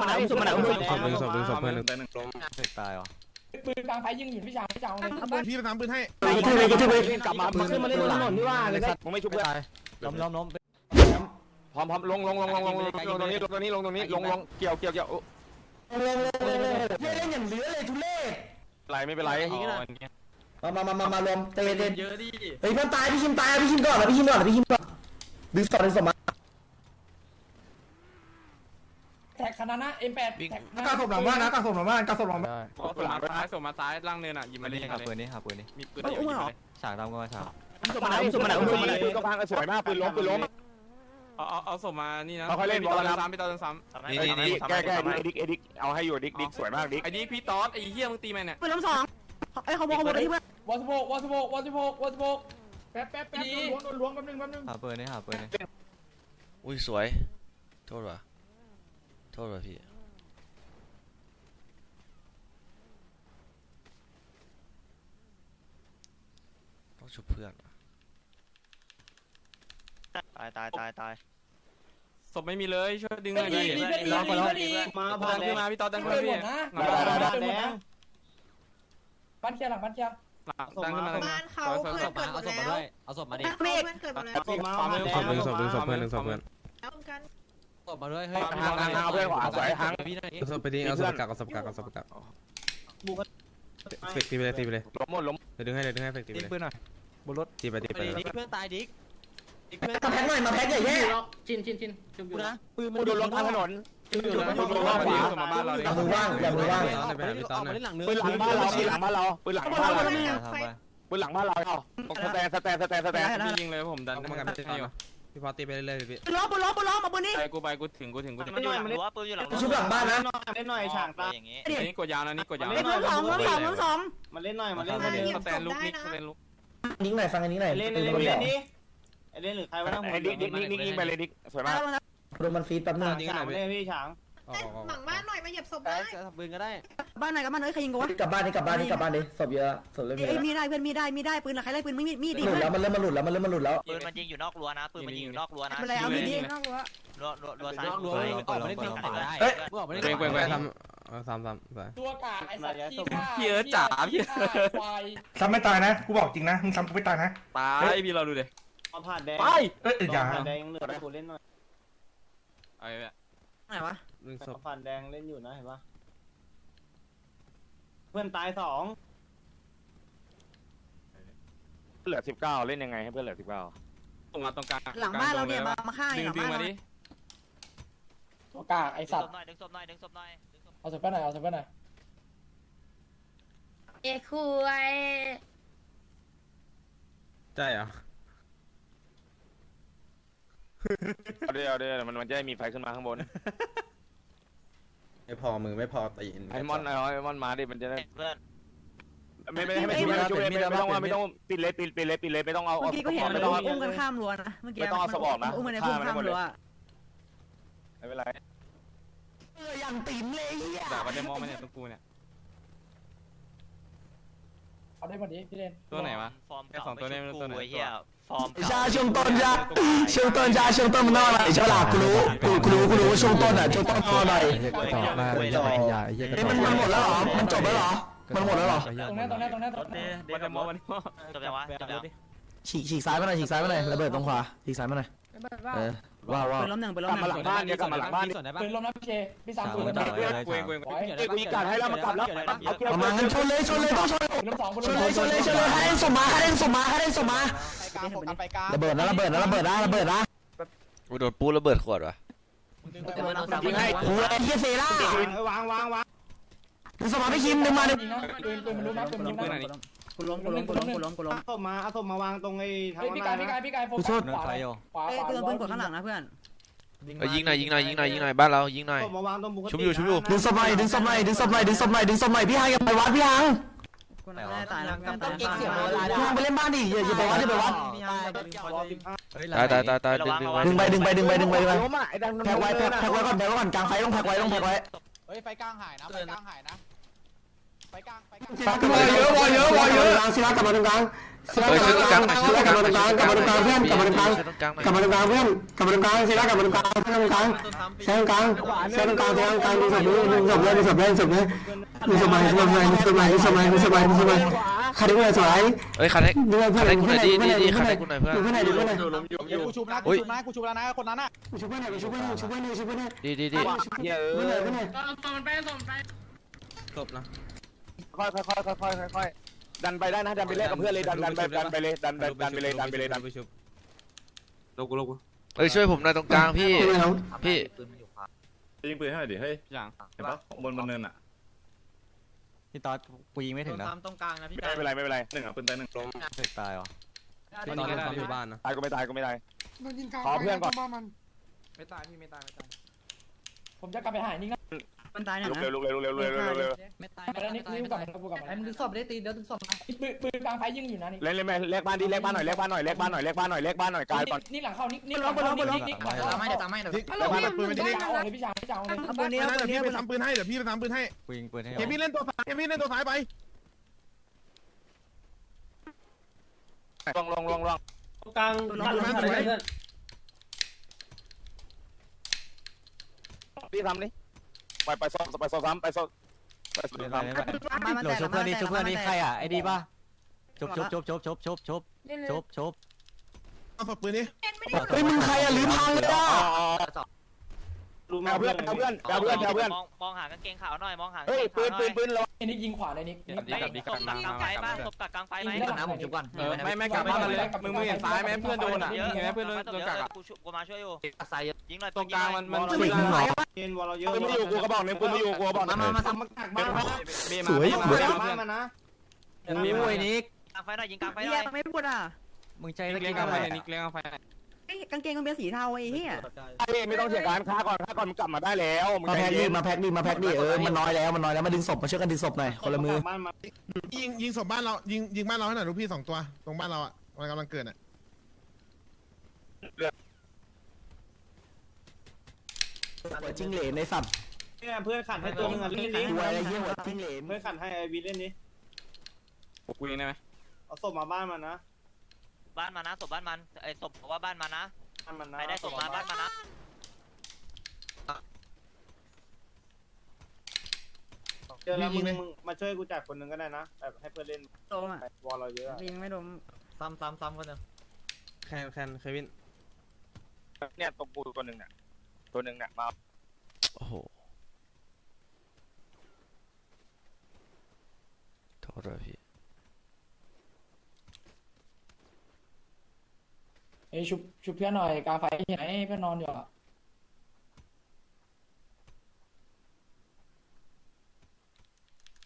มาไหนศพมาไหนศพหนึ่งศพหนึ่งศพเพื่อนหนึ่งตายเหรอปืนกลางไฟยิงอยู่พี่ชายพี่ชายเอาเลยพี่ไปทำปืนให้กระทืบเลยกระทืบเลยกลับมามาขึ้นมาเล่นบนถนนนี่ว่าเลยมึงไม่ชุบเพื่อนล้มล้มล้มพร้อมพร้อมลงลงลงลงลงลงลงตรงนี้ลงตรงนี้ลงตรงนี้ลงลงเกี่ยวเกี่ยวเกี่ยวเล่นเล่นอย่างเหลือเลยทุเล่ไรไม่เป็นไรมามามามามาลมเตะเล่นเยอะดิเฮ้ยเพื่อนตายพี่คิมตายพี่คิมก่อนนะพี่คิมก่อนนะพี่คิมก่อนดึงสอดดึงสอดมา แท็กคณะนะ M8 แท็กกาศพหลังบ้านนะกาศพหลังบ้านกาศพหลังบ้านได้ส่งมาซ้ายส่งมาหาปืนนี้หาปืนนี้มีปืนฉากดำก็มาฉากศพมาไหนศพมาไหนศพมาไหนปืนก็พังสวยมากปืนล้มปืนล้ม เอาเอาเอาศพมานี่นะค่อยๆเล่นบอลนะซ้ำพี่ตอดซ้ำนี่นี่แก้แก้ดิกดิกดิกเอาให้อยู่ดิกดิกสวยมากดิกไอ้นี่พี่ตอดไอ้เหี้ยมึงตีมันเนี่ยปืนล้มสองไอ้เขาบอกเขาบอกที่เพื่อนวอสโบกวอสโบกวอสโบกวอสโบกแป๊บแป๊บแป๊บล้วงล้วงแป๊บนึงแป๊บนึงหาปืนนี้หาปืนนี้อุ้ยสวย โทษว่ะ โทษว่ะพี่ ต้องชุบเพื่อนตายตายตายตายศพไม่มีเลยช่วยดึงหน่อยดิดีดีดีดีมาดันขึ้นมาพี่ตอดดันขึ้นเปิมาดหมพี่ดนะหลังบ้านเปิดหมดนะบ้านเคลียร์หลังบ้านเคลียร์ดันขึ้นมาดันขึ้นมาบ้านเขาเพื่อนเกิดหมดแล้วเอาศพมาดิเมฆเพื่อนเกิดหมดแล้วศพหนึ่งศพหนึ่งศพเพื่อนหนึ่งศพเพื่อนแล้วกัน ศพมาด้วยเฮ้ยทางทางทางเพื่อนขวาสวยทางพี่หน่อยเอาศพไปดิเอาศพกักเอาศพกักเอาศพกักเฟกตีไปเลยตีไปเลยล้มหมดล้มเดี๋ยวดึงให้เดี๋ยวดึงให้เฟกตีไปยิงเลยปืนหน่อยบนรถตีไปตีไปเลยดิเพื่อนตายดิดิเพื่อนมาแพ็กหน่อยมาแพ็กใหญ่แย่ชินชินชินชุบอยู่นะปืนมันกูโดนล้มทางถนนชุบอยู่นะศพมาบ้านเราศพมาบ้านเราดิอย่ามือว่างอย่ามือว่างเอาไปหาพี่ตอนหน่อยปืนหลังบ้านเราปืนหลังบ้านเราปืนหลังบ้านเราทำไปปืนหลังบ้านเราเอาสแตนสแตนสแตนสแตนพี่ยิงเลยผมดันเอามากันพี่ให้อยู่ พี่พอตีไปเรื่อยๆพี่ปืนล้มปืนล้มปืนล้มเอาปืนนี้ไปกูไปกูถึงกูถึงกูถึงมันอยู่หลังรั้วปืนอยู่หลังรั้วชุบหลังบ้านนะเล่นหน่อยฉากตาอย่างงี้อันนี้กดยาวนะนี่กดยาวปืนล้มสองล้มสองล้มสองมาเล่นหน่อยมาเล่นสแตนลุกนิกสแตนลุกนิ้งหน่อยฟังอันนี้หน่อยเล่นปืเล่นนมันเล่แก่นนี้เล่นหรือใครวะนะไอ้ดิกดิกนิกนิกยิงไปเลยดิกสวยมากโดนมันฟีดแป๊บนึงฉากเล่นพี่ฉาง ออกออกออกหลังบ้านหน่อยมาเหยียบศพได้ได้ทำปืนก็ได้ บ้านไหนกับบ้านเอ้ยใครยิงกูวะกลับบ้านนี่กลับบ้านนี่กลับบ้านดิศพเยอะศพเริ่มเยเอ้ยอะมีได้เพื่อนมีได้มีได้ปืนใครไล่ปืนไม่มีมีดดิหลุดเพื่อนแล้วมันเริ่มมาหลุดแล้วมันเริ่มมาหลุดแล้วปืนมันยิงอยู่นอกรั้วนะปืนมันยิงอยู่นอกรั้วนะเป็นไรเอามีดดินอกรั้วรั้วรั้วรั้วซ้ายออกมาเล่นเกมก่อนได้เฮ้ยเว้งเว้งเว้งทำเอาสามสามไปตัวกาไอ้สัตว์ขี้ข้าเหี้ยจ๋าพี่ควายซ้ำไม่ตายนะกูบอกจริงนะมึงซ้ำกูไม่ตายนะตายพี่เราดูดิเอาผ่านแดงไปเอ้ยอย่าผ่านแดงเหลือกูเล่นหน่อยไอ้เนี่ย ไหนวะหนึ่งศพผ่านแดงเล่นอยู่นะเห็นปะเพื่อนตายสองเหลือสิบเก้าเล่นยังไงให้เพื่อนเหลือสิบเก้าตรงมาตรงกลางหลังบ้านเราเนี่ยมามาฆ่าดึงหลังดึงบ้านมาเราดิตัวกาไอ้สัตว์หน่อยดึงศพหน่อยดึงศพหน่อยเอาศพไปไหนเอาศพไปไหนเอ้คุยใช่เหรอ เอาเดี๋ยวเดี๋ยวมันมันจะได้มีไฟขึ้นมาข้างบนไม่พอมือไม่พอตีนไอ้มอนไอ้มอนมาดิมันจะได้เพื่อนไม่ไม่ให้ไม่ช่วยช่วยไม่ต้องว่าไม่ต้องปิดเลยปิดปิดเลยปิดเลยไม่ต้องเอาเมื่อกี้ก็เห็นไม่มันต้องอุ้มกันข้ามรั้วนะเมื่อกี้อุ้มกันในพุ่มข้ามรั้วไม่เป็นไรเอออย่างติ๋มเลยอะด่าวันเดมอลมาเนี่ยตรงกูเนี่ยเอาได้หมดดิพี่เล่นตัวไหนวะฟอร์มแค่สองตัวนี้ไม่รู้ตัวไหนเฮีย ฟอร์มชาช่วงต้นจ้าช่วงต้นจ้าช่วงต้นมันนอนอะไรใช่หลักกูรู้กูกูรู้กูรู้ว่าช่วงต้นอะช่วงต้นนอนหน่อยมาเลยใหญ่ใหญ่เอ้ยมันมันหมดแล้วเหรอมันจบแล้วเหรอมันหมดแล้วเหรอตรงนี้ตรงนี้ตรงนี้ตรงนี้วันเดมอลวันเดมอลจบยังวะจบยังฉีกฉีกซ้ายมาหน่อยฉีกซ้ายมาหน่อยระเบิดตรงขวาฉีกซ้ายมาหน่อยเออ ว้าวว้าวปืนล้มหนึ่งปืนกล้ลัมบหมานึ่หลังงบ้านเนี่ยกลับมาหลังบ้านปืนลมน้ำพี่เจพี่สามศูนย์เวงเวงเอ้ยกูอีกัดให้แล้วมันกลับแล้วเอาเกี่ยวประมาณงั้นชนเลยชนเลยต้องชนปืนลมสองปืนชลนมเลยชนเลยชนเลยให้เล่นสมมาให้เล่นสมมาให้เล่นสมมาระเบิดนะระเบิดนะระเบิดนะระเบิดนะกูโดนปูระเบิดขวดวะยิงให้โอ้ยเฮียเซล่าวางวางวางดึงสมมาไม่คิมดึงมาดึงยิงนะปืนปืนมันรู้นะปืนมันรู้นะ กูล้มกูล้มกูล้มกูล้มกูล้มเอาศพมาเอาศพมาวางตรงไอ้ทางเฮ้ยพี่กายพี่กายพี่กายโฟกัสขวาขวาเอ้ยขวากูโดนปืนกดข้างหลังนะเพื่อนเอ้ยยิงหน่อยยิงหน่อยยิงหน่อยยิงหน่อยบ้านเรายิงหน่อยศพมาวางตรงบุคชุบอยู่ชุบอยู่ดึงสมหน่อยดึงสมหน่อยดึงสมหน่อยดึงสมหน่อยดึงสมหน่อยพี่ฮังอย่าไปวัดพี่ฮังกูน่าจะตายแล้วตายพี่ฮังไปเล่นบ้านดิอย่าอย่าไปวัดอย่าไปวัดตายตายตายตายดึงดึงดึงไปดึงไปดึงไปดึงไปล้มอะไอ้ดังแพ็กไว้แพ็กแพ็กไว้ก่อนแพ็กไว้ก่อนกลางไฟต้องแพ็กไว้ต้องแพ็กไว้เฮ้ยไฟกลางหายนะไฟกลางหายนะ วอเยอะวอเยอะวอเยอะศิลากลับมาตรงกลางศิลากลับมาตรงกลางศิลากลับมาตรงกลางกลับมาตรงกลางเพื่อนกลับมาตรงกลางกลับมาตรงกลางเพื่อนกลับมาตรงกลางศิลากลับมาตรงกลางเพื่อนตรงกลางเส้นกลางเส้นกลางเส้นกลางดูสมบูรณ์ดีสมบูรณ์ดูสมบูรณ์ดูสมบูรณ์ดูสมัยดูสมัยดูสมัยดูสมัยดูสมัยดูสมัยคาริเวอร์สวยเอ้ยคาริเวอร์เพื่อนเพื่อนดีดีดีคาริเวอร์เพื่อนเพื่อนดีเพื่อนกูชูนะกูชูนะดูชูแล้วนะคนนั้นน่ะกูชูเพื่อนหน่อยกูชูเพื่อนหน่อยชูเพื่อนหน่อยชูเพื่อนหน่อยดีดีดีเยอะเพื่อนหน่อยเพื่อนหน่อยตบมันไปตบไปตบนะ ค่อยค่อยค่อยค่อยดันไปได้นะดันไปเล่นกับเพื่อนเลยดันดันไปดันไปเลยดันดันดันไปเลยดันไปเลยดันไปชุบเอ้ยช่วยผมหน่อยตรงกลางพี่ พี่ยิงปืนให้หน่อยดิเฮ้ยอย่างเห็นปะบนบนเนินอะพี่ตอดกูยิงไม่ถึงนะตามตรงกลางนะพี่ไม่เป็นไรไม่เป็นไรหนึ่งอะปืนตายหนึ่งเสกตายเหรอตอนนี้ก็ได้อยู่บ้านนะตายก็ไม่ตายก็ไม่ตายขอเพื่อนก่อนไม่ตายพี่ไม่ตายไม่ตายผมจะกลับไปหานี่นะ มันตายหน่อยลุกนะเร็วลุกเร็วลุกเร็วลุกเร็วลุกเร็วลุกเร็วไม่ตายไปแล้วนี่นี่กลับมากูกลับมาไอ้มึงดึงศพได้ตีเดี๋ยวดึงศพมาปืนปืนกลางไฟยิงอยู่นะนี่เล่นเล่นไปเล็กบ้านดิเล็กบ้านหน่อยเล็กบ้านหน่อยเล็กบ้านหน่อยเล็กบ้านหน่อยเล็กบ้านหน่อยกายก่อนนี่หลังเข้านี่นี่หลังเข้านี่นี่นี่ตามไม่เดี๋ยวตามไม่เดี๋ยวเล็กบ้านปืนไม่ได้เอาเลยพี่ชายพี่ชายเอาเลยเอาปืนนี้เอาปืนนี้เอาปืนนี้ปืนให้เดี๋ยวพี่ไปทำปืนให้กูยิงปืนให้เควินเล่นตัวซ้ายเควินเล่นตัวซ้ายไปลงลงลงลงกลางพี่ทำนี่ ไปไปซ้อมไปซ้อมซ้ำไปซ้อมไปซ้อมซ้ำโหลชุบเพื่อนนี่ชุบเพื่อนนี่ใครอะไอ้ดีป่ะชุบชุบชุบชุบชุบชุบชุบชุบชุบเอาศพปืนนี้เฮ้ยมึงใครอะลืมพังเลยอะ เอาเพื่อนเอาเพื่อนเอาเพื่อนเอาเพื่อนมองมองหากางเกงขาวหน่อยมองหากางเฮ้ยเกงปืขาวนหน่อยปืนปืนเรานี่ยิงขวาเลยนี่ไอ้ศพกักกลางไฟป่ะศพกักกลางไฟไหมนะผมชุบก่อนเออไม่ไม่กลับบ้านมาเลยมึงมึงเห็นซ้ายไหมเพื่อนโดนอะเยอะเห็นไหมเพื่อนโดนไม่ต้โดองนเยกักอะอะกูชุบกูมาช่วยอยู่ใส่เยอะยิงหน่อยตรงกลางมันมันเด็กมึงเหรอเย็นวอลเยอะปืนไม่อยู่กูก็บอกหนึ่งปืนไม่อยู่กูก็บอกหนึ่งมามาทำมากักบ้านมาเบมาสวยเบมาบ้านมานะมีมวยนี้กลางไฟหน่อยยิงกลางไฟหเฮีน่ยอยไม่พูดอะมึงใจเลี้ยงกาไฟนิกเลี้ยงกาไฟ กางเกงมันเป็นสีเทาไอ้เหี้ยไม่ต้องเสียการค้าก่อนค้าก่อนมึงกลับมาได้แล้วมึงมาใจแพ็กดิเย็นมาแพ็กดิมาแพ็กดิเออมันน้อยแล้วมันน้อยแล้วมาดึงศพมาช่วยกันดึงศพหน่อยคนละมือบ้านมายิงยิงศพบ้านเรายิงยิงบ้านเราให้หน่อยลูกพี่สองตัวตรงบ้านเราอะมันกำลังเกิดอะจิ้งเหลนในสัตว์เนี่ยเพื่อนขันให้ตัวนึงอะเล่นนี้กลัวอะไรเงี้ยหัวจิ้งเหลนเพื่อนขันให้ไอวีเล่นนี้กูยิงได้ไหมเอาศพมาบ้านมันนะ บ้านมานะศพบ้านมันไอ้ศพบอกว่าบ้านมานะบ้านมันนะใครได้ศพมาบ้านมานะเจอแล้วมึงมึงมาช่วยกูจัดคนนึงก็ได้นะแบบให้เพื่อนเล่นโดมอะวอลเราเยอะยิงไม่โดมซ้ำซ้ำซ้ำคนนึงแคนแคนเควินเนี่ยตรงกูตัวหนึ่งเนี่ยตัวหนึ่งเนี่ยมาโอ้โหโทษเลยพี่ เอ้ยชุบชุบเพื่อนหน่อยกลางไฟที่ไหนเพื่อนนอนอยู่อะ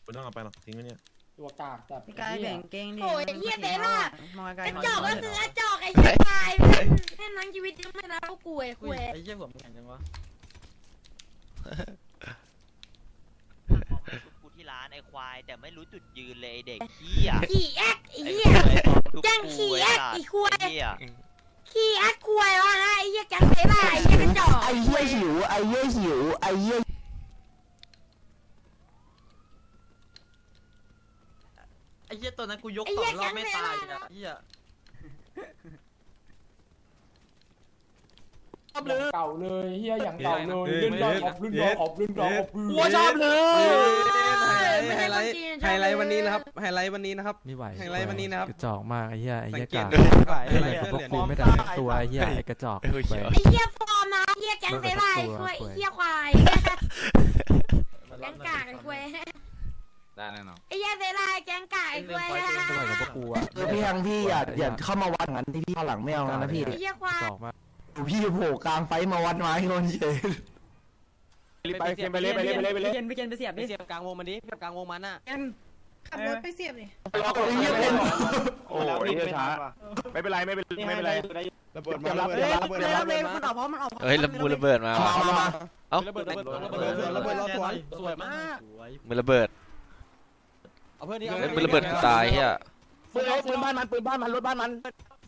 ไม่ต้องเอาไปหรอกทิ้งไว้เนี่ยตัวกากแต่พี่กายแบ่งเกงดิโอ้ยเหี้ยเตะล่ะ มองไกลกระจอกก็คือกระจอกไอ้เหี้ยตายแม่งแค่นั้นชีวิตยังไม่รับพวกกูไอ้คุยไอ้เหี้ยผมแข็งจังวะกูที่ร้านไอ้ควาย แต่ไม่รู้จุดยืนเลยไอ้เด็กเหี้ยขี่แอ๊กไอ้ไอ้เหี้ยทุบแจ้งกูขี้ไอ้แอ๊กสัตไอ้ว์ควายไอ้เหี้ย ขี้แอ๊กควายวะนะไอ้เหี้ยแกงเตะล่ะไอ้เหี้ยกระจอกไอ้เหี้ยหิวไอ้เหี้ยหิวไอ้เหี้ยไอ้เหี้ยตัวนั้นกูยกสองรอบไม่ตายอะเหี้ย เก่าเลยเฮียอย่างเก่าเลยเล่นได้ขอบรุ่นดอขอบรุ่นดอขอบรุ่นกูชอบเลยไฮไลท์ไฮไลท์วันนี้นะครับไฮไลท์วันนี้นะครับไม่ไหวไฮไลท์วันนี้นะครับกระจอกมากไอ้เหี้ยไอ้สังเหี้ยเกตกากด้วยไฮไอ้ไลเหี้ยท์พวกเหรียญกูทองไม่ได้ทั้งตัวไอ้เหี้ยไอ้กระจอกเฮ้ยเขียวไอ้เหี้ยฟอร์มนะไอ้เหี้ยแก๊งเตะล่ะไอ้ควายไอ้เหี้ยควายแก๊งกากไอ้ควายได้แน่นอนไอ้เหี้ยเตะล่ะไอ้แก๊งกากไอ้ควายเท่าไหร่กับพวกกูอะเออพี่ยังพี่อย่าอย่าเข้ามาวัดงั้นที่พี่ข้างหลังไม่เอานะพี่ไอ้เหี้ยควายจอกมาก พี่โผล่กลางไฟมาวัดไม้ให้คนเฉยไปเกมไปเลยไปเลยไปเลยไปเลยเกนไปเกนไปเสียบไปดิเสียบกลางวงมันดิเสียบกลางวงมันอะเกนขับรถไปเสียบนี่รอก่อนไอ้เหี้ยเป็นโอ้ยเหี้ยช้าไม่เป็นไรไม่เป็นไม่เป็นไรระเบิดมาระเบิดเฮ้ยมาระเบิดเลยมาเลยมันออกเพราะมันออกเฮ้ยระบูระเบิดมามามามาเอ้าระเบิดระเบิดระเบิดระเบิดระเบิดสวยมากมันระเบิดเอาเพื่อนดิเฮ้ยมันระเบิดกูตายเฮียปืนปืนบ้านมันปืนบ้านมันรถบ้านมัน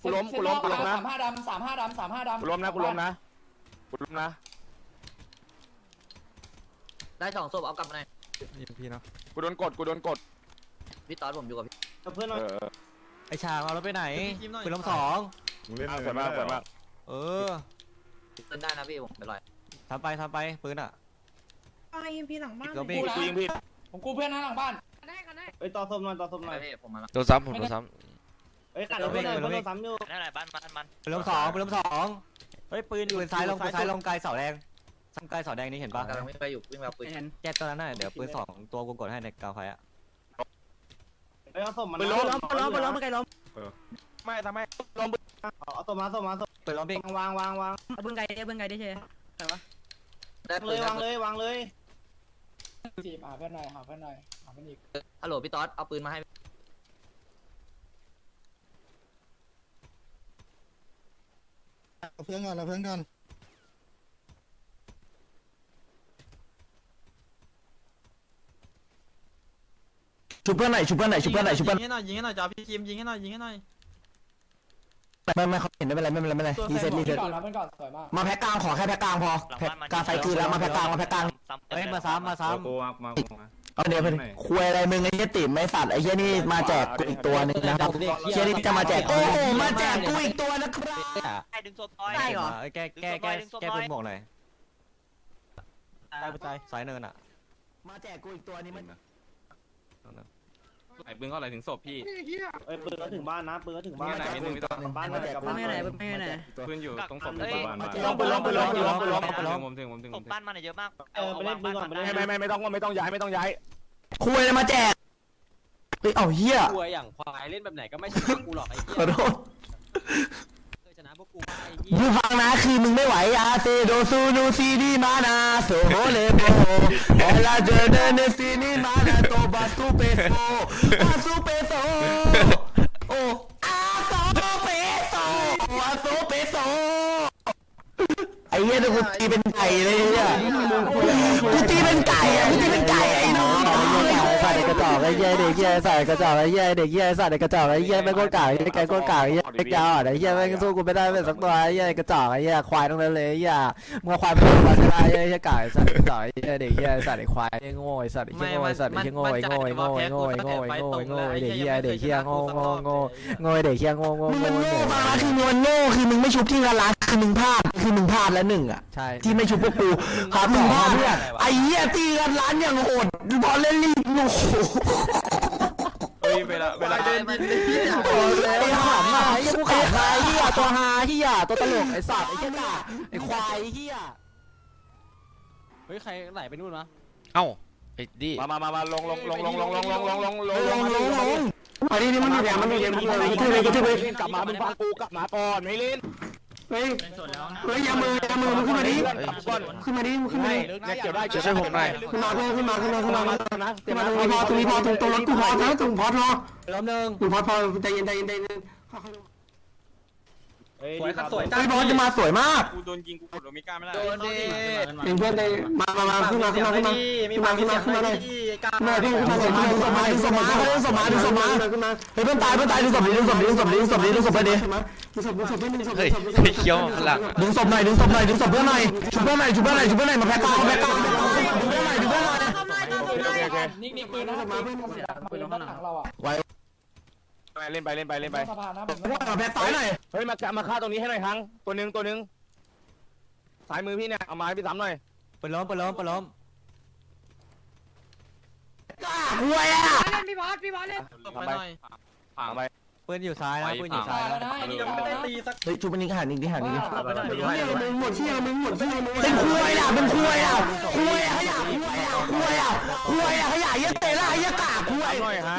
กูล้มกูล้มกูล้มนะสามห้าดำสามห้าดำสามห้าดำกูล้มนะกูล้มนะกูล้มนะได้สองศพเอากลับมาหน่อยพี่เนาะกูโดนกดกูโดนกดพี่ตอนผมอยู่กับพี่เพื่อนเออไอชางเอารถไปไหนพี่คิมหน่อยปืนลำสองมึงเล่นสวยมากสวยมากเออเล่นได้นะพี่ผมไปลอยทำไปทำไปปืนอะไอ้พี่หลังบ้านก็มีกูยิงผิดผมกูเพื่อนนะหลังบ้านได้กันได้เอ้ยต่อสมหน่อยต่อสมหน่อยพี่ผมมาแล้วโดนซ้ำผมโดนซ้ เอ้ยขัดเราไม่ได้เราซ้ำอยู่นั่นแหละบ้านมันมันปืนลำสองปืนลำสองเฮ้ยปืนปืนซ้ายลงปืนซ้ายลงไกลเสาแดงซ้ำไกลเสาแดงนี่เห็นปะกำลังวิ่งไปอยู่วิ่งมาปืนเห็นแจ็คตัวนั้นน่ะเดี๋ยวปืนสองตัวกูกดให้ในกาวไฟอะเอ้ยเอาสมมันปืนล้มปืนล้มปืนล้มปืนไกลล้มไม่ทำไมเอาสมมาสมมาสมปืนล้อมบิ๊กวางวางวางเอาปืนไกลดิเอาปืนไกลดิเชยได้ปืเลนยวางเลยวางเลยจีบหาเพื่อนหน่อยหาเพื่อนหน่อยหาเพื่อนอีกฮัลโหลพี่ต๊อดเอาปืนมาให้ เพื่อนก่อนเราเพื่อนก่อนชุบเพื่อนหน่อยชุบเพื่อนหน่อยชุบเพื่อนหน่อยชุบเพื่อนยิงให้หน่อยยิงให้หน่อยจ้าพี่คิมยิงให้หน่อยยิงให้หน่อย ไม่ไม่เขาเห็นไม่เป็นไรไม่เป็นไรไม่เป็นไรรีเซ็ตรีเซ็ตก่อนนะเพื่อนก่อนสวยมากมาแพ็กกลางขอแค่แพ็กกลางพอแพ็กกลางไฟคืนแล้วมาแพ็กกลางมาแพ็กกลางเฮ้ยมาซ้ำมาซ้กูมามามาเอาเดี๋ยวไปคุยอะไรมึงไอ้เหี้ยติ๋มไม่สัตว์ไอ้เหี้ยนี่มาแจกกูอีกตัวหนึงนะครับเหี้ยนี่จะมาแจกโอ้โหมาแจกกูอีกตัวนะครับำไอ้ดึงศพต่อยได้เหรอแก้แก้แก้แก้ปืนหมวกหน่อยสายเนินอะมาแจกกูอีกตัวนี้มัน ไอ้ปืนเขาอะไรถึงศพพี่ เอ้ยปืนก็ถึงบ้านนะปืนก็ถึงบ้านไหนไม่ถึงไม่ต้องบ้านมาแจกปืนไม่ไหนปืนไม่ไหน ปืนอยู่ตรงศพบ้านบ้านลงปืนลงปืนลงปืนลงปืนลงผมถึงผมถึงศผมพถึงบ้านมันเยอะมากเออไปเล่นปืนก่อนไปเล่น ไม่ไม่ไม่ต้องไม่ต้องย้ายไม่ต้องย้ายคุยอะไรมาแจกเฮ้ยเอาเหี้ยกลัวอย่างควายเล่นแบบไหนก็ไม่ชนะกูหรอกไอ้เหี้ขอโทษ มึงฟังนะคือมึงไม่ไหวอาเซโดซูนูซีดีมานาโซโฮเลโปเอลาเจเดเนซีนีมานาโตบาสูเปโซบาสูเปโซโออาโซเปโซอาโซเปโซไอ้เหี้ยเดี๋ยวกูตีเป็นไก่เลยเนี่ยกูตีเป็นไก่อะกูตีเป็นไก่ ระจอกไอ้เหี้ยเด็กเหี้ยใส่กระจอกไอ้เหี้ยเด็กเหี้ยใส่กระจอกไอ้เหี้ยไม่โคตรกากไอ้แกโคตรกากไอ้เหี้ยไอ้แกอ่อนไอ้เหี้ยไม่งสู้กูไม่ได้เป็นสักตัวไอ้เหี้ยกระจอกไอ้เหี้ยควายตรงนั้นเลยไอ้เหี้ยมึงเอาควายไปตัวชนะไอ้เหี้ยกากไอ้สัตว์กระจอกไอ้เหี้ยเด็กเหี้ยไอ้สัตว์ไอ้ควายไอ้โง่ไอ้สัตว์ไอ้เหี้ยโง่ไอ้สัตว์ไอ้เหี้ยโง่ไอ้โง่ไอ้โง่ไอ้โง่ไอ้โง่ไอ้โง่ไอ้โง่ไอ้เด็กเหี้ยเด็กเหี้ยโง่โง่โง่โง่ไอ้เด็กเหี้ยโง่โง่โง่มึงโง่มาคือมึงโง่คือมึงไม่ชุบที่ละลาคือมึงพลาด คือมึงพลาดแล้วหนึ่งอะใช่ ที่ไม่ชุบพวกกูครับมึงพลาดเนี่ยไอ้เหี้ยตีกันร้านอย่างโหดบอลเล่นลีกโอ้โหเฮ้ยเวลาเวลาเดินมันไอ้ขำอะไอ้เหี้ยกูขำอะไอ้เหี้ยตัวฮาเหี้ยตัวตลกไอ้สัตว์ไอ้เหี้ยด่าไอ้ควายไอ้เหี้ยเฮ้ยใครไหลไปนู่นวะำเอ้าไอ้ดิมามามามาลงลงลงลงลงลงลงลงลงลงลงลงลงเอาดินี่มันอยู่แถวมันอยู่แถวมันอยู่แถวมันอยู่แถวมันอยู่แถวกลับมามึงฟังกูกลับมาก่อนไม่เล่น เฮ้ย เฮ้ยอย่ามืออย่ามือมึงขึ้นมาดิกลับก่อนขึ้นมาดิมึงขึ้นมาไม่ดิเนี่ยเกี่ยวได้จะช่วยผมหน่อยขึ้นมาขึ้นมาขึ้นมาขึ้นมาขึ้นมานะขึ้นมาตรงนี้พอตรงนี้พอตรงตรงรถกูพอนะตรงพอรอล้มหนึ่งตรงพอพอใจเย็นใจเย็นใจเย็น สวยสวยไอ้บอลจะมาสวยมากกูโดนยิงกูกดโอเมก้าไม่ได้โดนดิเองเพื่อนในมามามาขึ้นมาขึ้นมาขึ้นมาขึ้นมาขึ้นมาขึ้นมาเลยขึ้นมาพี่ขึ้นมาสมาดูสมาดูสมาดูสมาดูสมาขึ้นมาเฮ้ยเพื่อนตายเพื่อนตายดูศพดิดูศพดิดูศพดิดูศพดิดูศพไปดิดูศพดูศพเพื่อนดึงศพเฮ้ยไอ้เคี้ยวข้างหลังดึงศพหน่อยดึงศพหน่อยดึงศพเพื่อนหน่อยชุบเพื่อนหน่อยชุบเพื่อนหน่อยชุบเพื่อนหน่อยมาแพ็คกลางแพ็คกลางดึงเพื่อนหน่อยดึงเพื่อนหน่อยทำลายต่อทำลายโอเคนิ่งๆปืนนะปืนปืนด้านหลังเราอะ เล่นไปเล่นไปเล่นไปสะพานนะผมมาแพ็คซ้ายหน่อยเฮ้ยมามาฆ่าตรงนี้ให้หน่อยครั้งตัวหนึ่งตัวหนึ่งสายมือพี่เนี่ยเอาไม้พี่ซ้ำหน่อยปืนล้มปืนล้มปืนล้มหวยอะเล่นพี่บอสพี่บอสเล่นไปหน่อยเอาไปปืนอยู่ซ้ายนะปืนอยู่ซ้ายแล้วนะนะนี่ก็ได้ตีสักเฮ้ยชุบมันนี่หันอีกดิหันอีกดิว่าเชี่ยมึงหมดเชี่ยมึงหมดเชี่ยมึงเป็นคุยอะเป็นคุยอะคุยอะขยะคุยอะคุยอะคุยอะขยะเยอะเตะละเยอะกากคุยหน่อยฮะ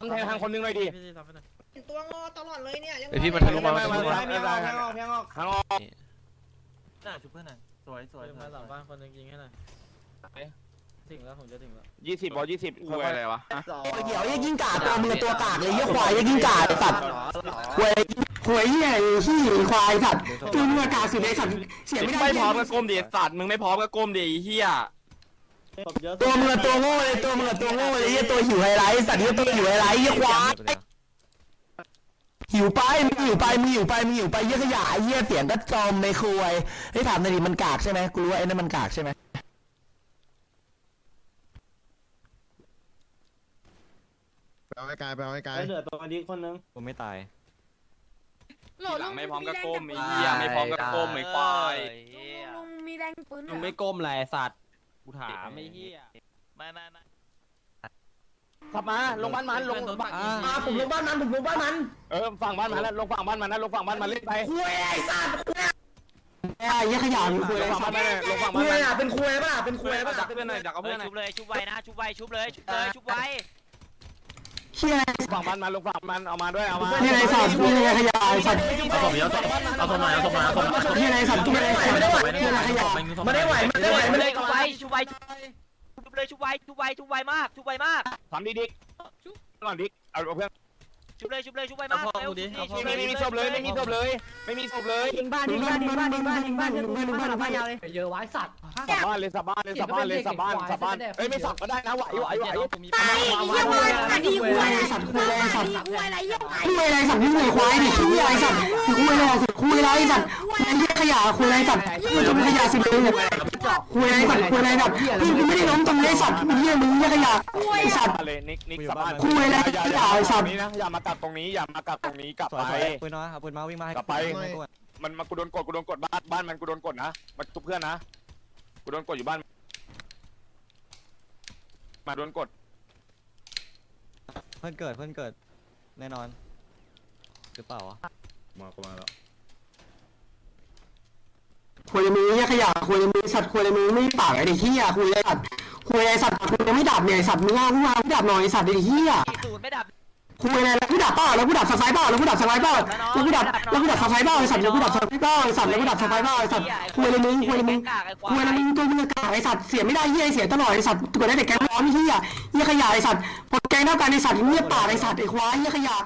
ต้องแทงทางคนหนึงหน่อยดีตัวงอตลอดเลยเนี่ยยังไอพี่มันทะลุมามันทะลุมาแทงออกแทงออกแทงออกทางออกน่าชุบเพื่อนหน่อยสวยสวยมาสามบ้านคนนึงยิงให้หน่อยถึงแล้วผมจะถึงแล้วยี่สิบบอลยี่สิบกูอะไรวะเดี๋ยวยิ่งกากตัวมึงตัวกากเลยเยี่ยควายยิ่งกากสัตว์คุยคุยเหี้ยขี้ควายสัตว์ตัวมึงกากสุดเลยสัตว์เสียไม่ได้ไม่พร้อมก็ก้มดิสัตว์มึงไม่พร้อมก็ก้มดิเฮีย ตัวมึงอะตัวโง่เลยตัวมึงอะตัวโง่เลยไอ้เหี้ตัวหิวไฮไลท์สัตว์เหี้ตัวหิวไฮไลท์เหี้ควายหิวไปมีหิวไปมีหิวไปมีหิวไปเหี้ขยะไอ้เหี้เสียงก็จอมในคุยวไอ้ยถามใน่อยดิมันกากใช่ไหมกูรู้ว่าไอ้นั่นมันกากใช่ไหมไปเอาไว้กายไปเอาไว้กายเหลือตัวนี้คนนึงกูไม่ตายหลังไม่พร้อมก็ก้มอีกไม่พร้อมก็ก้มไม่ควายลุงมีแรงปืนลุงไม่ก้มเลยสัตว์ กูถามไอ้เหี้ยไม่ไม่ไม่ขับมาลงบ้านมันลงอ่าผมลงบ้านมันผมลงบ้านมันเออฝั่งบ้านมันแล้วลงฝั่งบ้านมันนะลงฝั่งบ้านมันเล่นไปคุยไอ้สัตว์ไอ้เหี้ยขยะมึงคุยลไอ้งฝั่งสับ้าตนว์มันลงฝั่งคุบ้านยมันอะเป็นคุยป่ะเป็นคุยป่ะดักเพื่อนหน่อยดักเพื่อนหน่อยชุบเลยชุบไว้นะชุบไว้ชุบเลยชุบเลยชุบไว้ เชี่ยฝั่งบ้านมันลงฝั่งมันเอามาด้วยเอามานี่ไอ้สัตว์นี่ไอ้ขยะไอ้สัตว์เอาศพเยอะเอาศพหน่อยเอาศพหน่อยเอาศพหน่อยนี่ไอ้สัตว์นี่ไอ้สัตว์ไม่ได้ไหวนี่ไอ้ขยะไม่ได้ไหวไม่ได้ไหวชุบไม่เลได้ยชุบไว้ชุบไว้ชุบเลยชุบไว้ชุบไว้ชุบไว้มากชุบไว้มากทำดีดิก่อนดิเอาเพื่อน ชุบเลยชุบเลยชุบไว้มากเร็วชุบไม่มีศพเลยไม่มีศพเลย ไม่มีศพเลยยิงบ้านยิงบ้านยิงบ้านยิงบ้านยิงบ้านยิงบ้านยิงบ้านยิงบ้านยาวเลยเยอะไว้สัตว์สับบ้านเลยสับบ้านเลยสับบ้านเลยสับบ้านสับบ้านเอ้ยไม่สับก็ได้นะไหวไหวไหวตายไอ้เหี้ยควายอันนี้ควายไอ้สัตว์คุยไอ้สัตว์ควายอะไรเหี้ยควายคุยอะไรสัตว์นี่ไอ้ควายดิคุยอะไรสัตว์คุยอะไรสัตว์คุยอะไรสัตว์คุยไอ้เหี้ย ขยะคุยอะไรสัตว์มึงจะเป็นขยะสิมึงคุยอะไรสัตว์คุยอะไรสัตว์มึงกูไม่ได้ล้มตรงนี้สัตว์มึงเหี้ยมึงเหี้ยขยะไอ้สัตว์เลยนิกนิกสับบ้านคุยอะไรอย่าอย่าไอ้สัตตรว์งนี้นะอย่ามากลับตรงนี้อย่ามากลับตรงนี้กลับสวยไปสวยปืนน้อยเอาปืนมาวิ่งมาให้กลับไปให้กูอะมันมากูโดนกดกูโดนกดบ้านบ้านมันกูโดนกดนะมาทุบเพื่อนนะกูโดนกดอยู่บ้านมาโดนกด เพื่อนเกิดเพื่อนเกิดแน่นอนหรือเปล่าวะมากูมาแล้ว คุยมือเหี้ยขยะคุยมือสัตว์คุยมือไม่ปากไอ้เด็กเหี้ยคุยอะไรสัตว์คุยอะสัตว์คุยไม่ดับเนี่ยสัตว์มึงเอากูเอากูดับหน่อยสัตว์ไอ้เหี้ยศูนย์ไม่ดับคุยอะไรแล้วกูดับเปล่าแล้วกูดับสไฟเปล่าแล้วกูดับสไฟเปล่าแล้วกูดับแล้วกูดับสไฟเปล่าไอ้สัตว์แล้วกูดับสไฟเปล่าไอ้สัตว์แล้วกูดับสไฟเปล่าไอ้สัตว์คุยอะไรมึงคุยอะไรมึงคุยอะไรมึงตัวมึงกากไอ้สัตว์เสียไม่ได้เหี้ยเสียตลอดไอ้สัตว์ตัวได้แต่แกงร้อนเหี้ยเหี้ยขยะไอ้สัตว์พอแกงเท่ากันไอ้สัตว์เหี้ยป่าไอ้สัตว์ไอ้ควายเหี้ยขยะ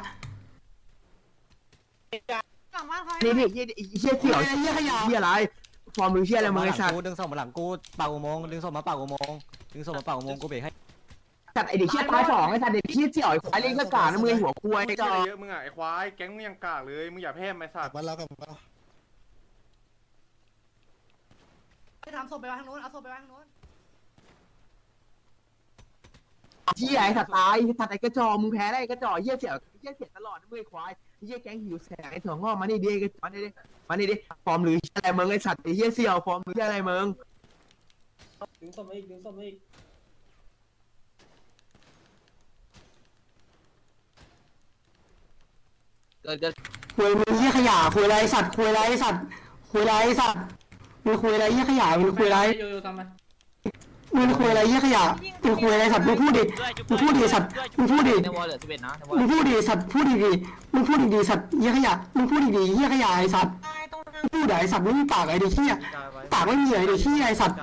นี่นี่เหี้ยเหี้ยเสี่ยวเหี้ยขยะเหี้ยอะไร ฟอร์มมือเหี้ยอะไรมึงไอ้สัตว์กูดึงศพมาหลังกูปากอุโมงค์ดึงศพมาปากอุโมงค์ดึงศพมาปากอุโมงค์กูเบรกให้สัตว์ไอ้เด็กเหี้ยตายสองไอ้สัตว์เด็กเหี้ยเสี่ยวไอ้ควายเล่นก็กานะมึงหัวควายมึงจอเยอะมึงอะไอ้ควายแก๊งมึงยังกากเลยมึงอย่าแพ้ไอ้สัตว์บ้านเรากับบ้านเราไปทำศพไปไว้ทางโน้นเอาศพไปไว้ทางโน้นเหี้ยไอ้สัตว์ตายสัตว์ไอ้กระจอกมึงแพ้ได้ไอ้กระจอกเหี้ยเสี่ยวเหี้ยเสี่ยวตลอดนะมึงไอ้ควาย เหี้ยแก๊งหิวแสงไอ้ถั่วงอกมานี่ดิมานี่ดิมานี่ดิฟอร์มหรืออะไรมึงไอ้สัตว์ไอ้เหี้ยเสี่ยวฟอร์มหรืออะไรมึงดึงศพมาอีกดึงศพมาอีกเกิดจะคุยมึงเหี้ยขยะคุยอะไรสัตว์คุยอะไรสัตว์คุยอะไรสัตว์มึงคุยอะไรเหี้ยขยะมึงคุยอะไรอยู่อยู่ทำไม มึงคุยอะไรเหี้ยขยะมึงคุยอะไรสัตว์มึงพูดดิมึงพูดดิสัตว์มึงพูดดิในวอลเหลือสิบเอ็ดนะมึงพูดดิสัตว์พูดดิดิมึงพูดดิดิสัตว์เหี้ยขยะมึงพูดดิดิเหี้ยขยะไอ้สัตว์ตายตรงนั้นมึงพูดดิไอ้สัตว์มึงมีปากไอ้เด็กเหี้ยปากไม่มีไอ้เด็กเหี้ยไอ้สัตว์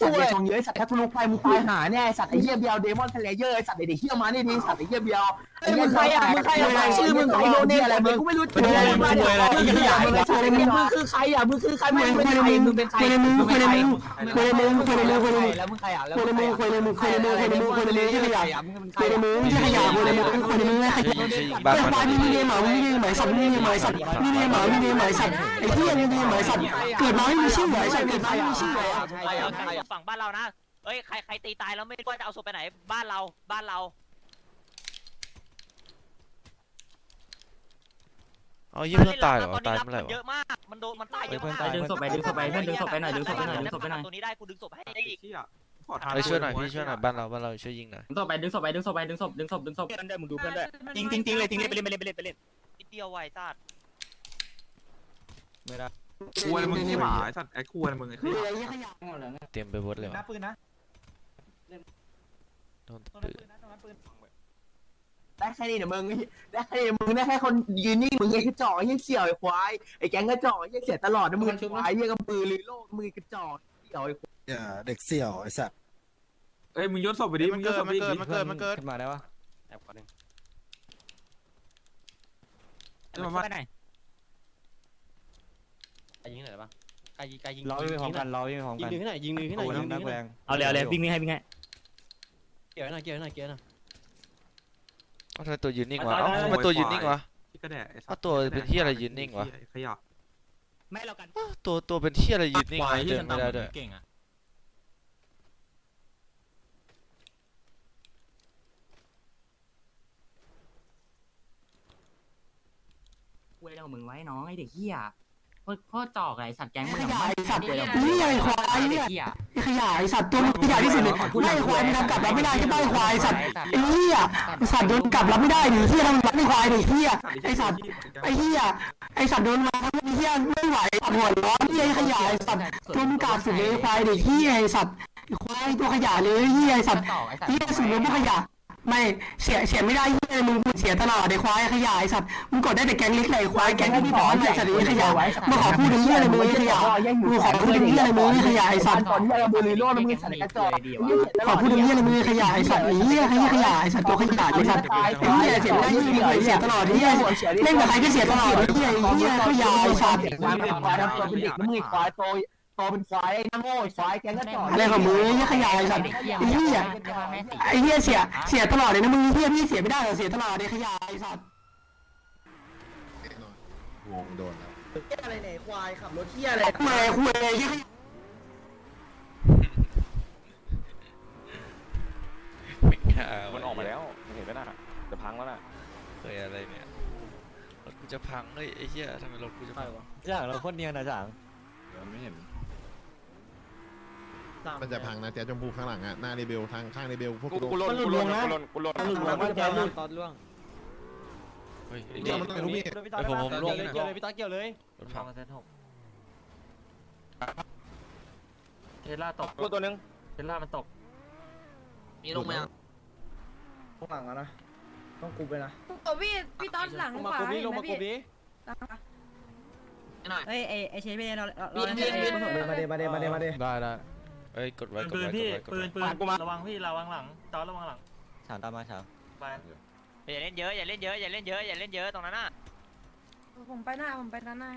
สัตว์ไอ้ชองเยอะไอ้สัตว์ถ้าทุลุกไปมึงตายหาแน่ไอ้สัตว์ไอ้เหี้ยเบียวเดมอนทะเลเยอร์ไอ้สัตว์ไอ้เด็กเหี้ยมานี่ดิสัตว์ไอ้เหี้ยเบียว ไอ้เหี้ยใครอะมึงใครอะชื่อมึงใครโดนเนี่ยอะไรมึงกูไม่รู้ชื่ออะไรมึงคุยอะไรมึงคือใครมึงคือใครอะมึงคือใครมึงเป็นใครมึงเป็นใครมึงคุยอะไรมึงคุยอะไรมึงคุยอะไรมึงคุยอะไรมึงแล้วมึงใครอะแล้วคุยอะไรมึงคุยอะไรมึงคุยอะไรมึงคุยอะไรมึงคุยอะไรมึงเหี้ยขยะมึงเป็นใคคุรยอะไรมึงเหี้ยขยะคุยอะไรมึงคุยอะไรมึงไอ้ขยะบ้านไอ้ควายมีเมียหมามีเมียหมาสัตว์มีเมียหมาสัตว์มีเมียหมามีเมียหมาสัตว์ไอ้เหี้ยมีเมียหมาสัตว์เกิดมาไม่มีชื่อเหรอไอ้สัตว์เกิดมาไม่มีชื่อเหรอฝั่งบ้านเรานะเอ้ยใครใครตีตายแล้วไม่รู้ว่าจะเอาศพไปไหนบ้านเราบ้านเรา เอายี่เพื่อนตายเหรอตายเมื่อไหร่เยวะอะมาก มันโดน มันตายเยอะเพื่อนมากตายดึงศพไปดึงศพไปเพื่อนดึงศพไปหน่อยดึงศพไปหน่อยดึงศพไปหน่อยตัวนี้ได้กูดึงศพให้ได้อีกไอ้ยช่วยหน่อยพี่ช่วยหน่อยบ้านเราบ้านเราช่วยยิงหน่อยดึงศพไปดึงศพไปดึงศพไปดึงศพดึงศพดึงศพเพื่อนด้วยมึงดูเพื่อนด้วยทิ้งทิ้งทิ้งเลยทิ้งเลยไปเล่นไปเล่นไปเล่นไปเล่นนิดเดียวไวซาดไม่ได้กลัวมึงที่หมาไอ้สัตว์ไอ้กลัวมึงไอ้คุยอะไรเหี้ยขยะเตรียมไปวดเลยวะปืนนะโดนปืน ได้แค่นี้เดี๋ยวมึงได้แค่นี้มึงได้แค่คนยืนนิ่งมึงไอ้กระจอกไอ้เหี้ยเสี่ยวไอ้ควายไอ้แก๊งกระจอกไอ้เหี้ยเสียตลอดนะมึงไอ้ควายไอ้เหี้ยกำปือลือโลกมึงไอ้กระจอกเสี่ยวไอ้ควายอย่าเด็กเสี่ยวไอ้สัตว์เอ้ยมึงยศศพไปดิมึงยศศพไปดิมันเกิดมันเกิดขึ้นมาได้ปะแอบก่อนหนึ่งไปไหนไอ้ยิงไหนปะไอ้ยิงไอ้ยิงเราวิ่งไปพร้อมกันเราวิ่งไปพร้อมกันยิงที่ไหนยิงที่ไหนโอ้ยิงน้ำนักที่ไหแรนงเอาเลยเอาเลยวิ่งนี่ให้วิ่งให้เกี่ยวหน่อยเกี่ยวหน่อยเกี่ยวหน่อยเอ้า ทำไมตัวยืนนิ่งวะเอ้าทำไมตัวยืนนิ่งวะ ที่กระแดะไอ้าตัวเป็นเหี้ยอะไรยืนนิ่งวะขยะ ไม่เรากันตัวตัวเป็นที่อะไรยืนนิ่งวะเดินไม่ได้ด้วยเก่งอะเว้ยเรามึงไว้น้องไอ้เด็กเหี้ย โคตรโคตรจอกไอสัตว์แก๊งมึงขยะไอ้สัตว์เดี๋ยวนี่ไอ้ควายไอเนี่เด็ยกเหี้ยไอ้ขยะไอ้สัตว์ตัวมันขยะที่สุดเลยไม่ไอ้ควายมันทำกลับรับไม่ได้ใช่ไหมไอ้ควายไอ้สัตว์ไอ้เหี้ยไอ้สัตว์โดนกลับรับไม่ได้หนิเหี้ยทำรับไม่ควายหนิเหี้ยไอ้สัตว์ไอ้เหี้ยไอ้สัตว์โดนมาทำไอ้เหี้ยไม่ไหวปวดหัวร้อนเหี้ยไอ้ขยะไอ้สัตว์ตัวมึงกลับสุดเลยไอ้ควายเด็กเหี้ยไอ้สัตว์ไอ้ควายตัวขยะเลยเหี้ยไอ้สัตว์ต่อไอสัตว์เหี้ยสุดเลยไม่ขยะ ไม่เสียเสียไม่ได้เหี้ยมึงเสียตลอดไอ้ควายขยะไอ้สัตว์มึงกดได้แต่แก๊งเล็กเลยควายแก๊งที่มีพร้อมไอ้สัตว์ไอ้ขยะมาขอพูดถึงเหี้ยอะไรมึงไอ้ขยะมึงขอพูดถึงเหี้ยอะไรมึงไอ้ขยะไอ้สัตว์ก่อนที่จะบุรีโลกมึงใส่กระจอกดีวะขอพูดถึงเหี้ยอะไรมึงไอ้ขยะไอ้สัตว์ไอ้เหี้ยขยะขยะไอ้สัตว์ตัวขยะไอ้สัตว์ไอ้เหี้ยเสียไม่ได้เหี้ยมึงเสียตลอดไอ้เหี้ยเล่นกับใครก็เสียตลอดไอ้เหี้ยไอ้เหี้ยขยะไอ้สัตว์ควายเป็นควายตัวเป็นเด็กมึงไอควายโต โตเป็นควายไอ้น้ำโง่ควายแก๊งกระจอกอะไรของมึงไอ้เหี้ยขยะไอ้สัตว์ไอ้เหี้ยไอ้เหี้ยเสียเสียตลอดเลยนะมึงเหี้ยพี่เสียไม่ได้หรอกเสียตลอดไอ้ขยะไอ้สัตว์วงโดนแล้วอะไรไหนควายขับรถเที่ยอะไรมาคุยไอ้เหี้ยขยะมันออกมาแล้วเห็นไหมน่ะจะพังแล้วน่ะเคยอะไรเนี่ยรถกูจะพังเฮ้ยไอ้เหี้ยทำไมรถกูจะพังจ่างเราโคตรเนียนนะจ่างไม่เห็น มันจะพังนะเจ๊ชมพูข้างหลังอะหน้าเรเบลทางข้างเรเบลพวกกูกูกูลนกูลนกูลนกูลนหลุดแล้วจะหลุดตอนล่วงเฮ้ยไอ้เดี๋นี่ยวมันต้องรู้พี่ไอ้ผมผมล่วงนะเกี่ยวเลยพี่ตาเกี่ยวเลยรถพังมาเซตหกเทสลาตกกูตัวนึงเทสลามันตก มีลงมาข้างหลังอะนะต้องกูไปนะโอ้พี่พี่ตอนหลังขวาเห็นไหมพี่เฮ้ยไอไอเชฟเราเรามาเดมาเดมาเดมาเดได้ได้ เอ้ยกดไว้กดปืนไว้กดพี่ไว้กดปืนไว้ปืนระวังพี่ระวังหลังจอระวังหลังฉางตามมาฉางไปอย่าเล่นเยอะอย่าเล่นเยอะอย่าเล่นเยอะอย่าเล่นเยอะตรงนั้นน่ะผมไปหน้าผมไปด้านหน้า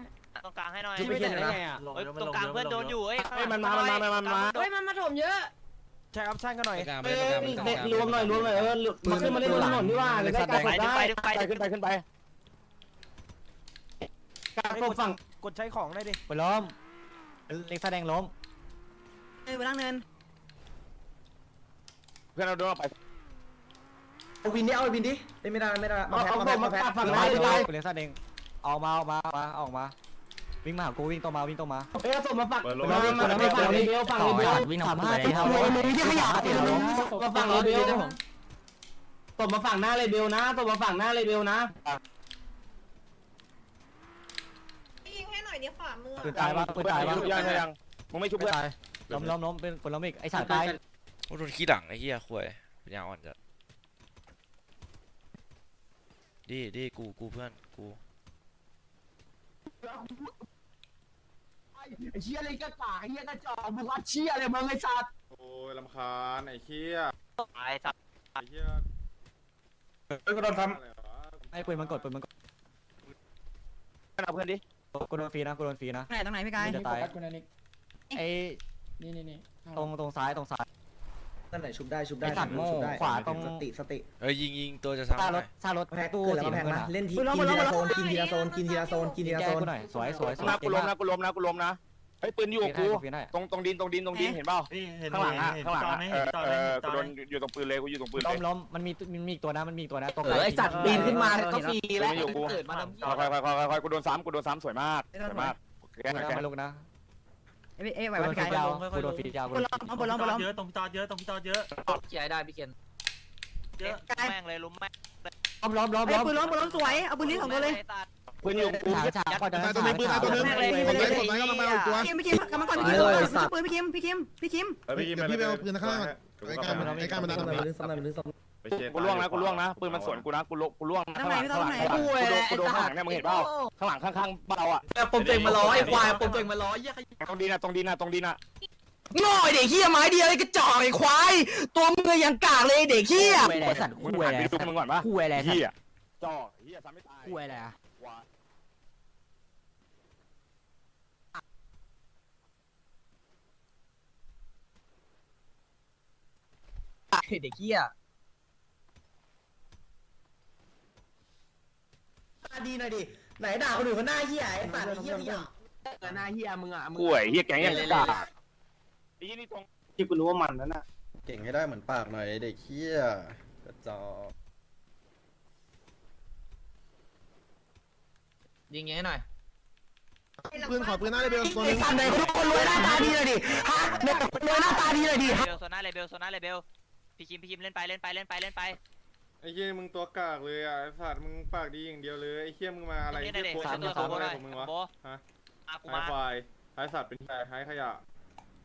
ตรงกลางให้หน่อยที่ไม่เห็นได้ไงอะเอ้ยตรงกลางเพื่อนโดนอยู่เอ้ยเฮ้ยมันมามันมามันมาเฮ้ยมันมาถมเยอะใช้ออปชั่นกันหน่อยเอ้ยรวมหน่อยรวมหน่อยเออมาขึ้นมาเล่นบนถนนนี่ว่าเลยได้การไปกดดึงได้ไปดึงไปไปดึงขึ้นไปขึ้นไปการกดฝั่งกดใช้ของได้ดิไปล้มเล็กแสดงล้ม เออไปนั่งเนินเพื่อนเราโดนไปเอาวินดิเอาวินดิไม่ได้ไม่ได้มาแพ้มาแพ้มาแพ้ฝั่งไปไหนไปไปเล็กแสดงออกมาออกมามาออกมา วิ่งมาหากูวิ่งตรงมาวิ่งตรงมาเฮ้ยส่งมาฝั่งเปิดรถมาฝั่งฝั่งเรเบลฝั่งเรเบลวิ่งสาออกมารมาถเลยครับตัวมึงไอ้เหี้ยขยะเดี๋ยวล้มส่งมาฝั่งเรเบลส่งมาฝั่งหน้าเรเบลนะส่งมาฝั่งหน้าเรเบลนะยิงให้หน่อยดิขวามือปืนตายปะปืนตายปะชุบยังยังมึงไม่ชุบปืเพื่นอนตาย ล้มล้มล้มเป็นปืนล้มอีกไอ้ฉางตายโอ้โดนขี้หลังไอ้เหี้ยควยปัญญาอ่อนจัดดีดีกูกูเพื่อนกูไอ้เชี่ยอะไรก็กากไอ้เหี้ยกระจอกมึงวัดเชี่ยอะไรมึงไอ้สัตว์โอ้ยลำคาญไอ้เคี้ยไอ้สัตว์ไอ้เคี้ยเฮ้ยก็โดนทอะไรวะไอ้ปืนมันกดปืนมันกดเอาเพื่อนดิกูโดนฟรีนะกูโดนฟรีนะไหนตรงไหนพี่กายจะตายกู นะนิกไอ้นี่นี่นี่ตรงตรงซ้ายตรงซ้าย นั่นไหนชุบได้ชุบได้ไอ้สัตว์โง่ขวาตรง สติสติเอ้ยยิงยิงตัวจะซ่าซ้ำหรน่อถยซ่ารถแพ็กตู้ตู้สีแล้วแพ็กน้ำเงินมาอะเล่นทีกินทีละโซนกินทีละโซนกินทีละโซนกินทีละแก้โซนกูหน่อยสวยสวยสวยนะกูล้มนะกูล้มนะกูล้มนะเฮ้ยปืนอยู่กับกูฟรีได้ตรงตรงดินตรงดินตรงดินเห็นเปล่าเห็นข้างหลังอะเห็นข้างหลังจออะไหมเอเห็นอจอเอไหมอเห็นจกูอโดไหนมอยู่ตรงปืนเลยกูอยู่ตรงปืนเลล้ยมล้มมันมีมันมีอีกตัวนะมันมีอีกตัวนะตัวเออไอสัตว์ปีนขึ้นมาก็ฟรีปืนแล้วไม่อยู่กูเกิดมาทำค่อยค่อยค่อยค่อยกูโดนซ้ำกูโดนซ้ำสวยมากสวยมากแกไม่แกไม่ลุกนะ เอ้ยเอ้ยไหวกูไหโดวนพี่ฟรีกายยาวกูโดนฟรียาวบนล้อมบนล้อมบนล้อมเยอะตรงพี่จอดเยอะตรงพี่จอดเยอะเชียร์ได้พี่เคนเยอะแม่งเลยลุมแม่งล้มล้มล้มเอ้ยล้มปืนล้อมปืนล้อมสวยเอาปืนนี้สองตัวเลยปืนอยู่กูฉางฉางก่อนำจะตายตัวนึงปืนตายตัวนึงกดไว้กดไว้กดไว้ก็มาเอาตัวพี่คิมพี่คิมกลับมาก่อนพี่คิมปืนพี่คิมพี่คิมพี่คิมเฮ้ยพี่เดี๋ยวพี่ไปเอาปืนข้างล่างไอ้การมันไอ้การมันดันซ้ำหไป น่อยซ้ำหน่อยซ้ำหน่อยไปเช็ดกูล่วงนะกูล่วงนะปืนมันสวนกูนะกูลกูล่วงตรงไหนพี่ตรงไหนกูโดนกูโดนข้างหลังเนี่ยมึงเห็นเปล่าข้างหลังข้างๆเราอะปมเต็งมาล้อไอ้ควายปมเต็งมาล้อเยี่ยตรงดินอะตรงดินอะตรงดินอะง่อยเด็กเฮียไม้เดียวไอ้กระจอกไอ้ควายตัวมึงยังกากเลยเด็กเฮียคุยอะไรสัตว์มึงคุยหัอะนไรไปดูมึงก่อนปะคุยอะไรสัตเฮีว์ยจ่อเฮียทำไม่ตายคุยอะไรอะเด็กเฮีย ดีหน่อยดิ ไหนด่าคนอื่นเขาหน้าเฮียไอ้สัตว์ไอ้เฮียพี่อะหน้าเฮียมึงอะมึงป่วยเฮียแกงยังกากไอ้ยี่นี่ตรงที่กูรู้ว่ามันนั่นน่ะเก่งให้ได้เหมือนปากหน่อยเด็กเคี้ยกระจอกยิงยังหน่อยปืนขอปืนหน้าเลยเบลตัวไอ้นึงสัตว์ไหนทุกคนรวยหน้าตาดีเลยดิฮะเนี่ยรวยหน้าตาดีเลยดิฮะเบลโซน่าเลเบลโซน่าเลเบลพี่คิมพี่คิมเล่นไปเล่นไปเล่นไปเล่นไปไอ้เหี้ยมึงตัวกากเลยอะไอ้สัตว์มึงปากดีอย่างเดียวเลยไอ้เหี้ยมึงมาอะไรเล่นได้เด็กโพสใช้ต์ตัวโพโบสต์หอะไรน่อยของมึงวะโบฮะอากูไอ้มาควายไอ้สัตว์เป็นไงไอ้ขยะ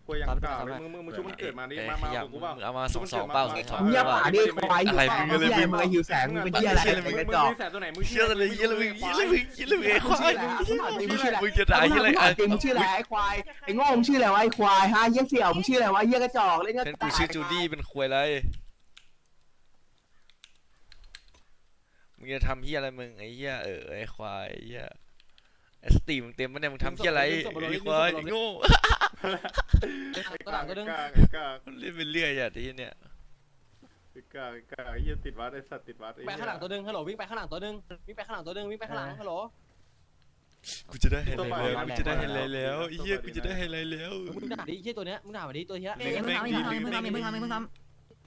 คุยยังกากเลยมึงมึงมึงช่วยมันเกิดมาดิมามาเอากูเปล่าเอามาสองสองเป้าสองสองเงียบปากดิควายอะไรมึงอะไรมึงมึงหิวแสงมึงเป็นเหี้ยอะไรมึงเป็นแสงตัวไหนมึงเชื่อเลยเยี่ยเลยมึงเยี่ยเลยมึงเยี่ยเลยมึงไอ้ควายมึงจะด่ายี่อะไรมึงชื่ออะไรไอ้ควายไอ้โง่มึงชื่ออะไรวะไอ้ควายฮะเยี่ยเสี่ยวมึงชื่ออะไรวะเยี่ยกระจอกเล่นก็เป็นกูชื่อจูดี้เป็นควยอะไมึงจะทำเฮียอะไรมึงไอ้เฮียเออไอ้ควายไอ้เฮียไอ้สติมึงเต็มปะเนี่ยมึงทำเฮียอะไรไอ้ควายไอ้โง่ตัวหลังตัวนึงไอ้กากมันเล่นไปเรื่อยอะทีเนี่ยไอ้กากไอ้กากไอ้เหี้ยติดวัดไอ้สัตว์ติดวัดไอ้ไปเหี้ยข้างหลังตัวนึงฮัลโหลวิ่งไปข้างหลังตัวนึงวิ่งไปข้างหลังตัวนึงวิ่งไปข้างหลังฮัลโหลกูจะได้ไฮไลท์แล้วกูจะได้ไฮไลท์แล้วไอ้เฮียกูจะได้ไฮไลท์แล้วมึงด่าดิเฮียตัวเนี้ยมึงด่ามาดิตัวเนี้ยเอ้ยอย่าเพิ่งทำอย่าเพิ่งทำอย่าเพิ่งทำอย่าเพิ่งทำอย่าเพิ่งทำเ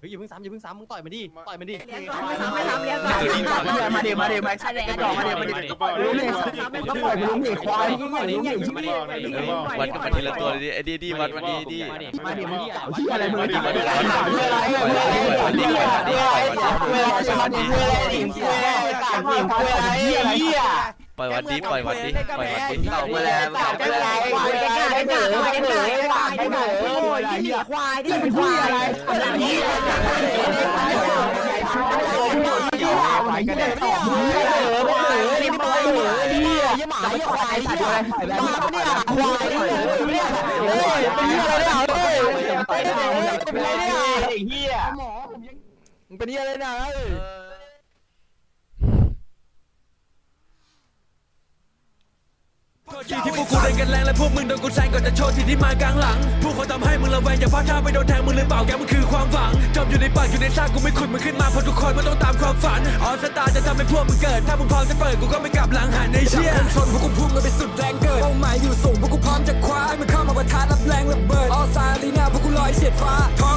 ฮ้ยอย่าเพิ่งซ้ำอย่าเพิ่งซ้ำมึงต่อยมันดิต่อยมันดิเลี้ยงก่อนไม่ทำไม่ทำเลี้ยงก่อนมาเดี๋ยวมาเดี๋ยวมาใช่กระจอกมาเดี๋ยวมาเดี๋ยวรู้เลยก็ปล่อยมึงหนีควายก็ปล่อยมึงหนีวัดกันมาทีละตัวเลยดิไอ้ดีดีวัดมาดีดีมาดิมาดิมาดิชื่ออะไรมึงชื่ออะไรชื่ออะไรชื่ออะไรชื่ออะไรชื่ออะไรชื่ออะไรชื่ออะไรชื่ออะไรชื่ออะไรชื่ออะไรชื่ออะไร ปล่อยวัดดีปล่อยวัดดีปล่อยวัดดีเอาไปแล้วเอาไปแล้วควายกันได้เหนือได้เหนือได้เหนือโอ้ยยี่ควายที่เป็นควายอะไรนี่ควายกันได้เหนือเหนือนี่มาเหนือนี่ยี่หมายี่ควายที่อะไรมาเนี่ยควายเนี่ยเฮ้ยเป็นอะไรเนี่ยเฮ้ยเป็นอะไรเนี่ยเป็นอะไรเนี่ยไอ้เหี้ยมึงเป็นเหี้ยอะไรนะเอ้ย โทษทีที่พวกกูเล่นกันแรงและพวกมึงโดนกูแซงก่อนจะโชว์ที่ที่มากลางหลัง พวกเขาทำให้มึงระแวงอย่าพลาดท่าไปโดนแทงมึงหรือเปล่าแกมันคือความหวังจมอยู่ในปากอยู่ในซากกูไม่ขุดมึงขึ้นมาเพราะทุกคนมันต้องตามความฝันออสตาจะทำให้พวกมึงเกิด ถ้ามึงพร้อมจะเปิดกูก็ไม่กลับหลังหันในเชี่ยชนพวกกูพุ่งกันไปสุดแรงเกิดเป้าหมายอยู่สูงพวกกูพร้อมจะคว้ามันเข้ามาประทานรับแรงระเบิดออสตาลีน่าพวกกูลอยเฉียดฟ้าท้อง